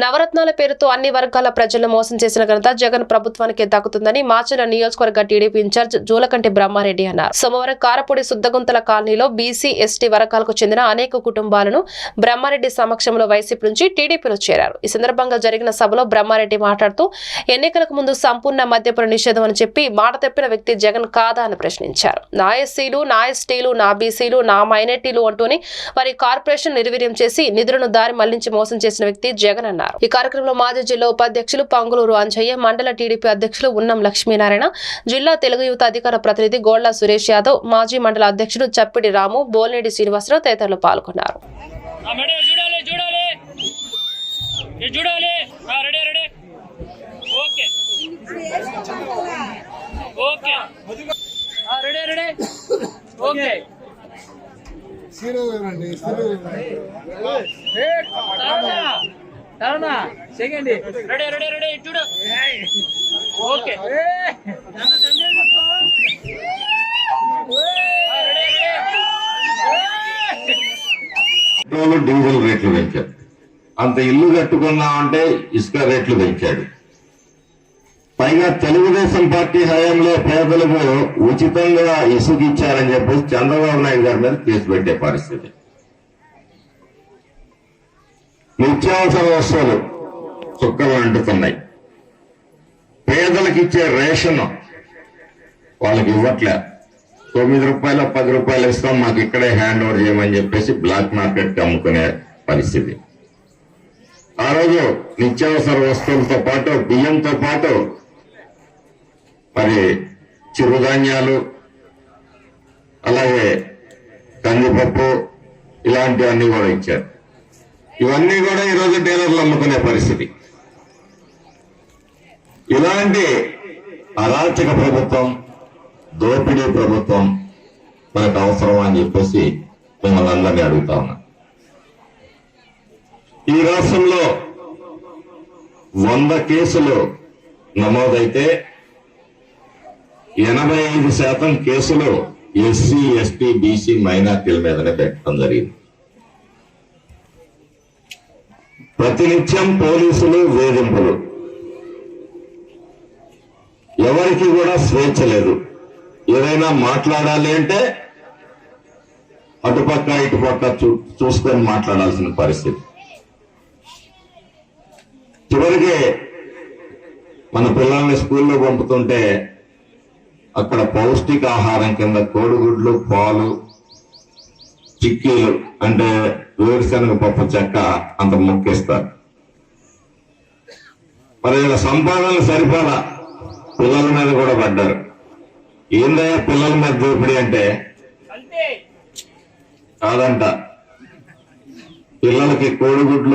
నవరత్నాల పేరుతో అన్ని వర్గాల ప్రజలను మోసం చేసిన ఘనత జగన్ ప్రభుత్వానికి దక్కుతుందని మాచల నియోజకవర్గ టీడీపీ ఇన్ఛార్జ్ జూలకంటి బ్రహ్మారెడ్డి అన్నారు. సోమవారం కారపూడి శుద్ధగుంతల కాలనీలో బీసీ ఎస్టీ వర్గాలకు చెందిన అనేక కుటుంబాలను బ్రహ్మారెడ్డి సమక్షంలో వైసీపీ నుంచి టీడీపీలో చేరారు. ఈ సందర్భంగా జరిగిన సభలో బ్రహ్మారెడ్డి మాట్లాడుతూ ఎన్నికలకు ముందు సంపూర్ణ మద్యపాన నిషేధం అని చెప్పి మాట తప్పిన వ్యక్తి జగన్ కాదా అని ప్రశ్నించారు. నా ఎస్సీలు నా ఎస్టీలు నా బీసీలు నా మైనార్టీలు అంటూనే వారి కార్పొరేషన్ నిర్వీర్యం చేసి నిధులను దారి మళ్ళించి మోసం చేసిన వ్యక్తి జగన్ అన్నారు. ఈ కార్యక్రమంలో మాజీ జిల్లా ఉపాధ్యక్షులు పంగులూరు అంజయ్య మండల టీడీపీ అధ్యక్షులు ఉన్నం లక్ష్మీనారాయణ జిల్లా తెలుగు యువత అధికార ప్రతినిధి గోళ్ళ సురేష్ యాదవ్ మాజీ మండల అధ్యక్షుడు చప్పిడి రాము బోల్నేడి శ్రీనివాసరావు తదితరులు పాల్గొన్నారు. ఆ మేడం చూడాలి చూడాలి. ఇది చూడాలి. ఆ, రెడీ రెడీ. ఓకే. ఓకే. ఆ, రెడీ రెడీ. ఓకే. సీరు రండి సీరు రెడీ రెడీ రెడీ ఇటు చూడు. ఓకే. ఆ, రెడీ రెడీ పెట్రోల్ డీజిల్ రేట్లు పెంచారు అంత ఇల్లు కట్టుకున్నామంటే ఇసుక రేట్లు పెంచాడు. పైగా తెలుగుదేశం పార్టీ హయాంలో పేదలకు ఉచితంగా ఇసుక ఇచ్చారని చెప్పేసి చంద్రబాబు నాయుడు గారి మీద కేసు పెట్టే పరిస్థితి. నిత్యావసర వస్తువులు చుక్కలు అంటుతున్నాయి పేదలకు ఇచ్చే రేషన్ వాళ్ళకి ఇవ్వట్లే. తొమ్మిది రూపాయలు పది రూపాయలు ఇస్తాం మాకు ఇక్కడే హ్యాండ్ ఓవర్ చేయమని చెప్పేసి బ్లాక్ మార్కెట్ అమ్ముకునే పరిస్థితి. ఆ రోజు నిత్యావసర వస్తువులతో పాటు బియ్యంతో పాటు మరి చిరుధాన్యాలు అలాగే కందిపప్పు ఇలాంటివన్నీ కూడా ఇచ్చారు. ఇవన్నీ కూడా ఈరోజు డీలర్లు అమ్ముకునే పరిస్థితి. ఇలాంటి అరాచక ప్రభుత్వం దోపిడీ ప్రభుత్వం మనకు అవసరం అని చెప్పేసి మిమ్మల్ని అందరినీ అడుగుతా ఉన్నా. ఈ రాష్ట్రంలో వంద కేసులు నమోదైతే ఎనభై ఐదు శాతం కేసులు ఎస్సీ ఎస్టీ బీసీ మైనార్టీల మీదనే పెట్టడం జరిగింది. ప్రతినిత్యం పోలీసులు వేధింపులు. ఎవరికి కూడా స్వేచ్ఛ లేదు. ఏదైనా మాట్లాడాలి అంటే అటుపక్క ఇటుపక్క చూ చూసుకొని మాట్లాడాల్సిన పరిస్థితి. చివరికి మన పిల్లల్ని స్కూల్లో పంపుతుంటే అక్కడ పౌష్టిక ఆహారం కింద కోడిగుడ్లు పాలు చిక్కీలు అంటే వేరుశనగ పప్పు చెక్క అంత మొక్కిస్తారు. మరి వీళ్ళ సంపాదనలు సరిపోదా పిల్లల మీద కూడా పడ్డారు. ఏందయ్యా పిల్లల మీద దోపిడీ అంటే? కాదంట. పిల్లలకి కోడిగుడ్లు